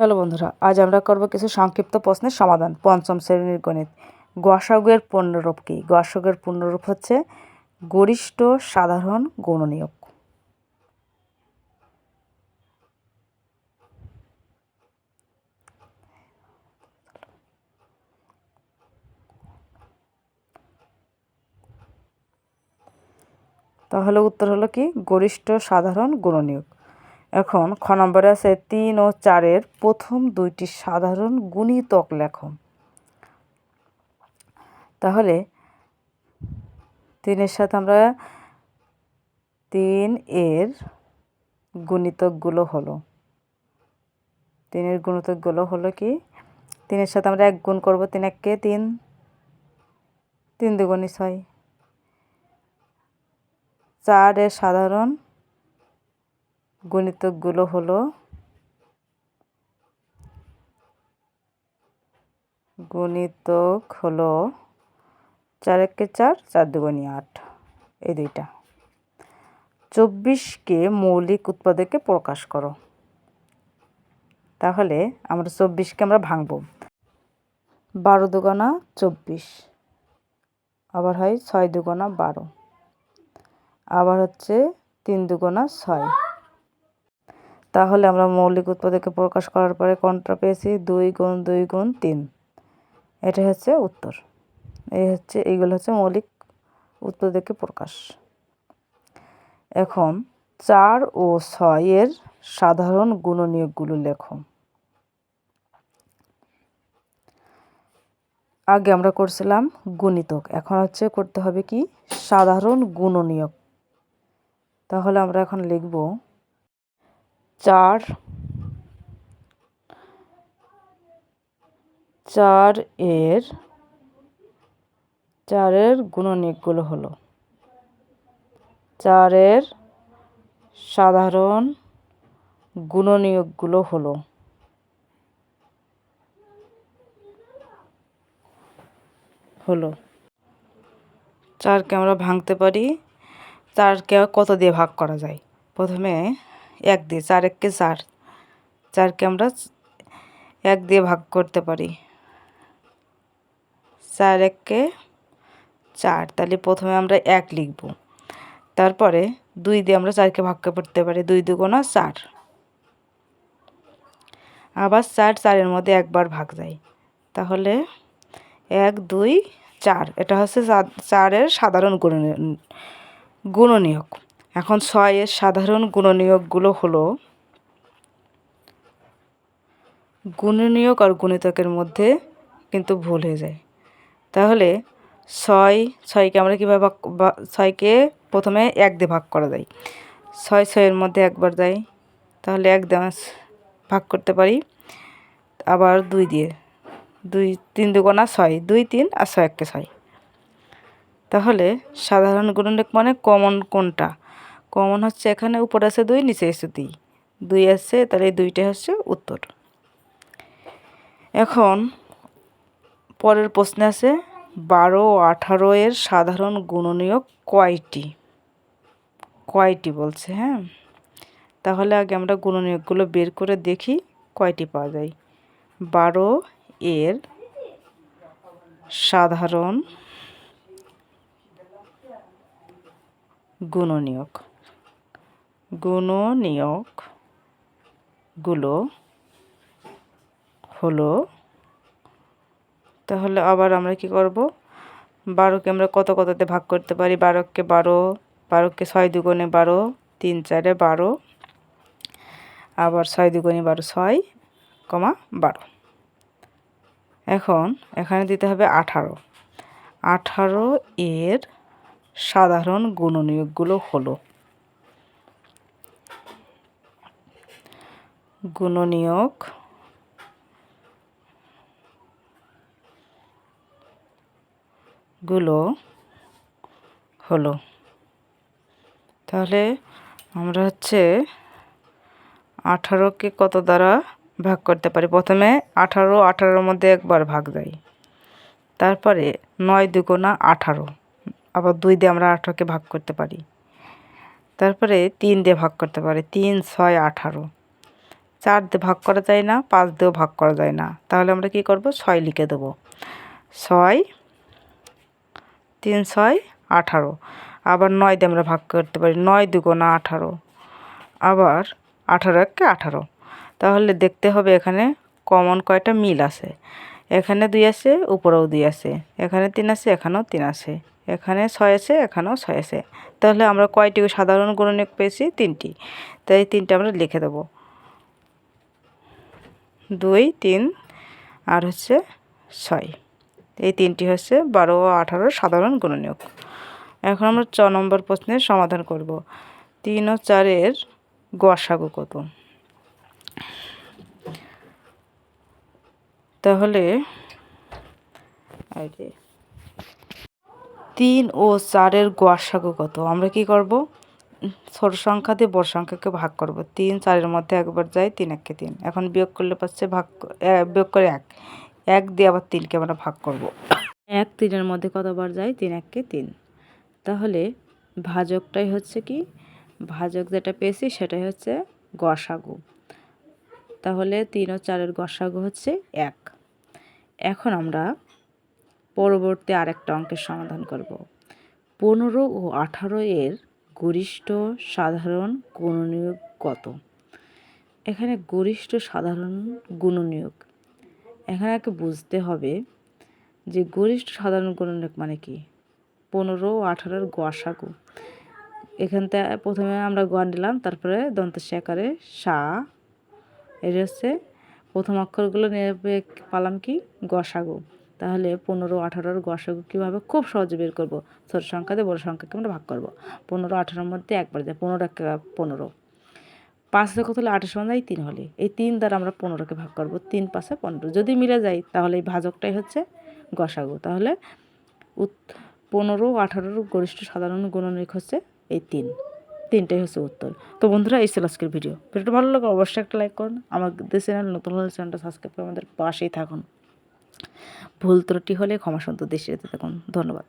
Hello বন্ধুরা, আজ আমরা করব কিছু সংক্ষিপ্ত প্রশ্নের সমাধান। পঞ্চম শ্রেণির গণিত। গসাগুয়ের পূর্ণরূপ কী? গসাগুয়ের পূর্ণরূপ হচ্ছে গরিষ্ঠ সাধারণ গুণনীয়ক তাহলে উত্তর হলো কি? গরিষ্ঠ সাধারণ গুণনীয়ক এখন খ নম্বরে আছে তিন ও চারের প্রথম দুইটি সাধারণ গুণিতক লেখো তাহলে তিনের সাথে আমরা তিন এর গুণিতকগুলো হলো। তিনের গুণিতকগুলো হলো কি? তিনের সাথে আমরা এক গুণ করব, তিন এককে তিন। তিন দুগুণি ছয়। চারের সাধারণ গুণিতকগুলো হলো গুণিতক হলো চার একে চার চার দুগুণি আট, এই দুইটা। চব্বিশকে মৌলিক উৎপাদকে প্রকাশ করো। তাহলে আমরা চব্বিশকে আমরা ভাঙব। বারো দুগোনা চব্বিশ, আবার হয় ছয় দুগোনা বারো, আবার হচ্ছে তিন দুগোনা ছয়। তাহলে আমরা মৌলিক উৎপাদকে প্রকাশ করার পরে কোনটা পেয়েছি? দুই গুণ দুই গুণ তিন। এটা হচ্ছে উত্তর। এই হচ্ছে, এইগুলো হচ্ছে মৌলিক উৎপাদকে প্রকাশ। এখন চার ও ছয়ের সাধারণ গুণনীয়কগুলো লেখো। আগে আমরা করছিলাম গুণিতক। এখন হচ্ছে করতে হবে কি? সাধারণ গুণনীয়ক। তাহলে আমরা এখন লিখব চার চার এর চারের গুণনীয়কগুলো হলো চারের সাধারণ গুণনীয়কগুলো হলো হলো, চারকে আমরা ভাঙতে পারি, চারকে কত দিয়ে ভাগ করা যায়? প্রথমে এক দিয়ে, চার এককে চার। চারকে আমরা এক দিয়ে ভাগ করতে পারি। চার এককে চার, তাহলে প্রথমে আমরা এক লিখব। তারপরে দুই দিয়ে আমরা চারকে ভাগ করতে পারি, দুই দুগুণা চার। আবার চার চারের মধ্যে একবার ভাগ যায় তাহলে এক, দুই, চার, এটা হচ্ছে চারের সাধারণ গুণ গুণনীয়ক। এখন ছয়ের সাধারণ গুণনীয়কগুলো হলো গুণনীয়ক আর গুণিতকের মধ্যে কিন্তু ভুল হয়ে যায়। তাহলে ছয়, ছয়কে আমরা কীভাবে ভাগ ছয়কে প্রথমে এক দিয়ে ভাগ করা যায়? ছয়, ছয়ের মধ্যে একবার যায়, তাহলে এক দিয়ে ভাগ করতে পারি। আবার দুই দিয়ে, দুই, তিন দুগুণা ছয়, দুই, তিন আর ছয় এককে ছয়। তাহলে সাধারণ গুণনীয়ক মানে কমন কোনটা? কমন হচ্ছে এখানে, উপর আছে দুই, নিচে আছে দুই। দুই আছে, তাহলে এই দুইটাই হচ্ছে উত্তর। এখন পরের প্রশ্নে আছে, বারো ও আঠারো এর সাধারণ গুণনীয়ক কয়টি? কয়টি বলছে হ্যাঁ? তাহলে আগে আমরা গুণনীয়কগুলো বের করে দেখি কয়টি পাওয়া যায়। বারো এর সাধারণ গুণনীয়ক। গুণনীয়কগুলো হলো, তাহলে আবার আমরা কি করব? বারোকে আমরা কত কততে ভাগ করতে পারি? বারোকে বারো, বারোকে ছয় দুগুণে বারো, তিন চারে বারো, আবার ছয় দুগুণে বারো, ছয় কমা বারো। এখন এখানে দিতে হবে আঠারো। আঠারো এর সাধারণ গুণনীয়কগুলো হলো। গুণনীয়ক। গুলো হলো। তাহলে আমরা হচ্ছে আঠারোকে কত দ্বারা ভাগ করতে পারি? প্রথমে আঠারো, আঠারোর মধ্যে একবার ভাগ দেয় তারপরে নয় দুগুণা আঠারো। আবার দুই দিয়ে আমরা আঠারোকে ভাগ করতে পারি। তারপরে তিন দিয়ে ভাগ করতে পারি। তিন, ছয়, আঠারো। চার দিয়ে ভাগ করা যায় না, পাঁচ দিয়েও ভাগ করা যায় না। তাহলে আমরা কি করব? ছয় লিখে দেবো। ছয়, তিন, ছয়, আঠারো। আবার নয় দিয়ে আমরা ভাগ করতে পারি। নয় দুগুণা আঠারো। আবার আঠারো একে আঠারো। তাহলে দেখতে হবে এখানে কমন কয়টা মিল আছে। এখানে দুই আছে, উপরেও দুই আছে। এখানে তিন আছে, এখানেও তিন আছে। এখানে ছয় আছে, এখানেও ছয় আছে। তাহলে আমরা কয়টি সাধারণ গুণনীয়ক পেয়েছি? তিনটি। তাই তিনটে আমরা লিখে দেব। দুই, তিন আর হচ্ছে ছয়। এই তিনটি হচ্ছে বারো ও আঠারো সাধারণ গুণনীয়ক। এখন আমরা চ নম্বর প্রশ্নের সমাধান করব। তিন ও চারের গসাগু কত? তাহলে তিন ও চারের গসাগু কত? আমরা কি করব? ছোট সংখ্যা দিয়ে বড় সংখ্যাকে ভাগ করব। তিন চারের মধ্যে একবার যায় তিন এককে তিন। এখন বিয়োগ করলে পাচ্ছে ভাগ বিয়োগ করে এক। এক দিয়ে আবার তিনকে আমরা ভাগ করব। এক তিনের মধ্যে কতবার যায় তিন এককে তিন। তাহলে ভাজকটাই হচ্ছে কি? ভাজক যেটা পেয়েছি সেটাই হচ্ছে গসাগু। তাহলে তিন ও চারের গসাগু হচ্ছে এক। এখন আমরা পরবর্তী আরেকটা অঙ্কের সমাধান করব। পনেরো ও আঠারো এর গরিষ্ঠ সাধারণ গুণনীয়ক কত? এখানে গরিষ্ঠ সাধারণ গুণনীয়ক। এখানে একে বুঝতে হবে যে গরিষ্ঠ সাধারণ গুণনীয়ক মানে কি? পনেরো আঠারোর গসাগু। এখান থেকে প্রথমে আমরা গোয়া নিলাম, তারপরে দন্ত শেখারে সা। এটা হচ্ছে প্রথম অক্ষরগুলো নিয়ে পালাম কি? গসাগু। তাহলে পনেরো আঠারোর গসাগু কীভাবে? খুব সহজে বের করব। ছোট সংখ্যা দিয়ে বড় সংখ্যাকে আমরা ভাগ করব। পনেরো আঠারোর মধ্যে একবার যায়। পনেরো একটা পনেরো। পাঁচ কত হলে আঠাশ যায়, তিন হলে। এই তিন দ্বারা আমরা পনেরোকে ভাগ করব। তিন পাঁচে পনেরো। যদি মিলে যায়, তাহলে এই ভাজকটাই হচ্ছে গসাগু। তাহলে পনেরো আঠারোর গরিষ্ঠ সাধারণ গুণনীয়ক হচ্ছে এই তিন। তিনটাই হচ্ছে উত্তর। তো বন্ধুরা, এই ছিল আজকের ভিডিও। ভিডিওটা ভালো লাগে অবশ্যই একটা লাইক করুন। আমাদের চ্যানেল নতুন হলে চ্যানেলটা সাবস্ক্রাইব করে আমাদের পাশেই থাকুন। ভুল ত্রুটি হলে ক্ষমাসন্ত যেতে থাকুন ধন্যবাদ।